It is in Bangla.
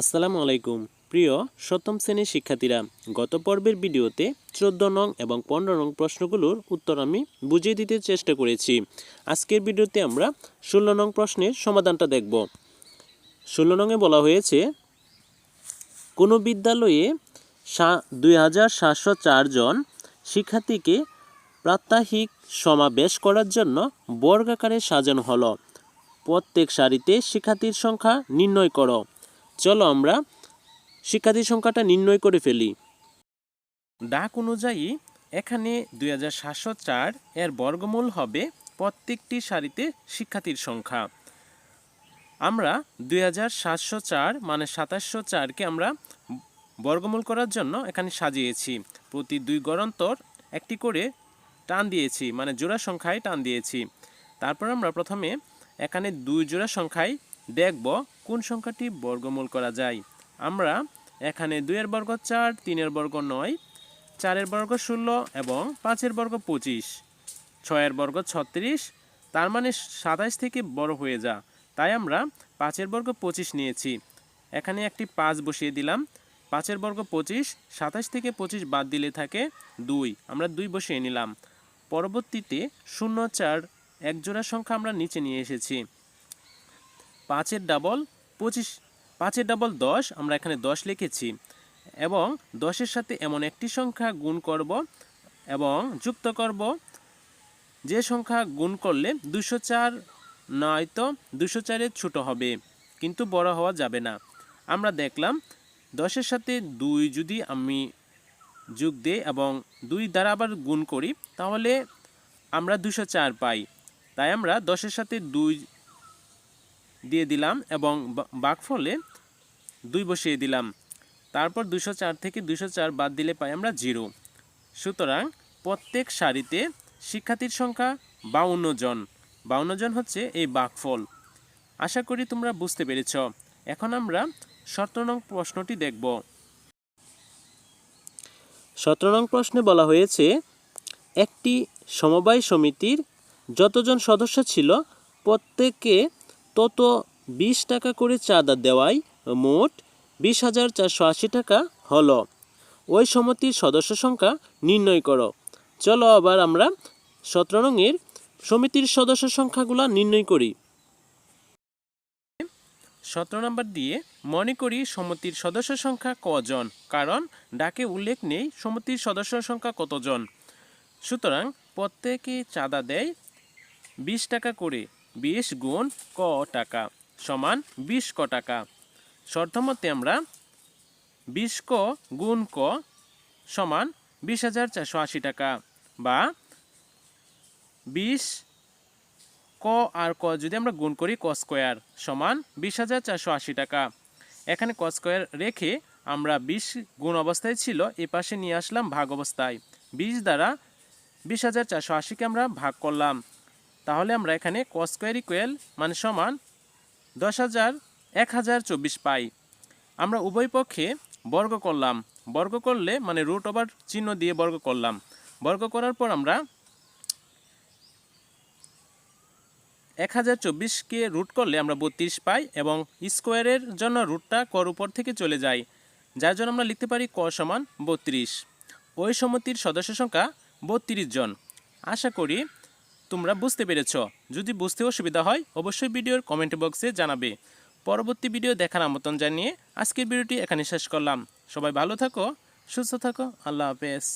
আসসালামু আলাইকুম। প্রিয় সপ্তম শ্রেণির শিক্ষার্থীরা, গত পর্বের ভিডিওতে চোদ্দ নং এবং পনেরো নং প্রশ্নগুলোর উত্তর আমি বুঝিয়ে দিতে চেষ্টা করেছি। আজকের ভিডিওতে আমরা ষোলো নং প্রশ্নের সমাধানটা দেখব। ষোলো নংয়ে বলা হয়েছে, কোনো বিদ্যালয়ে দুই হাজার সাতশো চারজন শিক্ষার্থীকে প্রাত্যহিক সমাবেশ করার জন্য বর্গাকারে সাজানো হলো। প্রত্যেক সারিতে শিক্ষার্থীর সংখ্যা নির্ণয় করো। চলো আমরা শিক্ষার্থীর সংখ্যাটা নির্ণয় করে ফেলি। ডাক অনুযায়ী এখানে দুই হাজার সাতশো চার এর বর্গমূল হবে প্রত্যেকটি সারিতে শিক্ষার্থীর সংখ্যা। আমরা দুই হাজার সাতশো চার মানে সাতাশশো চারকে আমরা বর্গমূল করার জন্য এখানে সাজিয়েছি। প্রতি দুই গড়ন্তর একটি করে টান দিয়েছি মানে জোড়া সংখ্যায় টান দিয়েছি। তারপর আমরা প্রথমে এখানে দুই জোড়া সংখ্যায় দেখব কোন সংখ্যাটি বর্গমূল করা যায়। আমরা এখানে দুইয়ের বর্গ চার, তিনের বর্গ নয়, চারের বর্গ ষোলো এবং পাঁচের বর্গ পঁচিশ। ছয়ের বর্গ ছত্রিশ, তার মানে সাতাইশ থেকে বড় হয়ে যা। তাই আমরা পাঁচের বর্গ পঁচিশ নিয়েছি। এখানে একটি পাঁচ বসিয়ে দিলাম। পাঁচের বর্গ পঁচিশ সাতাশ থেকে পঁচিশ বাদ দিলে থাকে দুই। আমরা দুই বসিয়ে নিলাম। পরবর্তীতে শূন্য চার, এক জোড়া সংখ্যা আমরা নিচে নিয়ে এসেছি। পাঁচের ডাবল পঁচিশ, পাঁচের ডাবল দশ, আমরা এখানে দশ লিখেছি। এবং দশের সাথে এমন একটি সংখ্যা গুণ করব এবং যুক্ত করব। যে সংখ্যা গুণ করলে দুশো চার নয়তো দুশো চারের ছোটো হবে, কিন্তু বড় হওয়া যাবে না। আমরা দেখলাম দশের সাথে দুই যদি আমি যোগ দিই এবং দুই দ্বারা আবার গুণ করি, তাহলে আমরা দুশো চার পাই। তাই আমরা দশের সাথে দুই দিয়ে দিলাম এবং বা- ভাগফলে দুই বসিয়ে দিলাম। তারপর দুশো চার থেকে দুশো চার বাদ দিলে পাই আমরা জিরো। সুতরাং প্রত্যেক সারিতে শিক্ষার্থীর সংখ্যা বাউন্ন জন। বাউন্ন জন হচ্ছে এই বাঘফল আশা করি তোমরা বুঝতে পেরেছ। এখন আমরা সতেরো নং প্রশ্নটি দেখব। সতেরো নং প্রশ্নে বলা হয়েছে, একটি সমবায় সমিতির যতজন সদস্য ছিল, প্রত্যেকে তত বিশ টাকা করে চাঁদা দেওয়ায় মোট বিশ হাজার চারশো আশি টাকা হলো। ওই সমিতির সদস্য সংখ্যা নির্ণয় করো। চলো আবার আমরা সতেরো নংয়ের সমিতির সদস্য সংখ্যাগুলো নির্ণয় করি। সতেরো নম্বর দিয়ে মনে করি সমিতির সদস্য সংখ্যা কজন, কারণ ডাকে উল্লেখ নেই সমিতির সদস্য সংখ্যা কতজন। সুতরাং প্রত্যেকে চাঁদা দেয় বিশ টাকা করে। বিশ গুণ ক টাকা সমান বিশ ক টাকা। শর্তমতে আমরা বিশ ক গুণ ক সমান বিশ হাজার চারশো আশি টাকা বা বিশ ক আর ক যদি আমরা গুণ করি ক স্কোয়ার সমান বিশ হাজার চারশো আশি টাকা। এখানে ক স্কোয়ার রেখে আমরা বিশ গুণ অবস্থায় ছিল, এ পাশে নিয়ে আসলাম ভাগ অবস্থায়। বিশ দ্বারা বিশ হাজার চারশো আশিকে আমরা ভাগ করলাম। তাহলে আমরা এখানে ক স্কোয়ার ইকুয়াল মানে সমান দশ হাজার এক হাজার চব্বিশ পাই। আমরা উভয় পক্ষে বর্গ করলাম। বর্গ করলে মানে রুট ওভার চিহ্ন দিয়ে বর্গ করলাম। বর্গ করার পর আমরা এক হাজার চব্বিশকে রুট করলে আমরা বত্রিশ পাই এবং স্কোয়ারের জন্য রুটটা কর উপর থেকে চলে যায়, যার জন্য আমরা লিখতে পারি ক সমান বত্রিশ। ওই সমিতির সদস্য সংখ্যা বত্রিশ জন। আশা করি তোমরা বুঝতে পেরেছ। যদি বুঝতে অসুবিধা হয়, অবশ্যই ভিডিওর কমেন্ট বক্সে জানাবে। পরবর্তী ভিডিও দেখার আমন্ত্রণ জানিয়ে আজকের ভিডিওটি এখানে শেষ করলাম। সবাই ভালো থাকো, সুস্থ থাকো, আল্লাহ হাফেজ।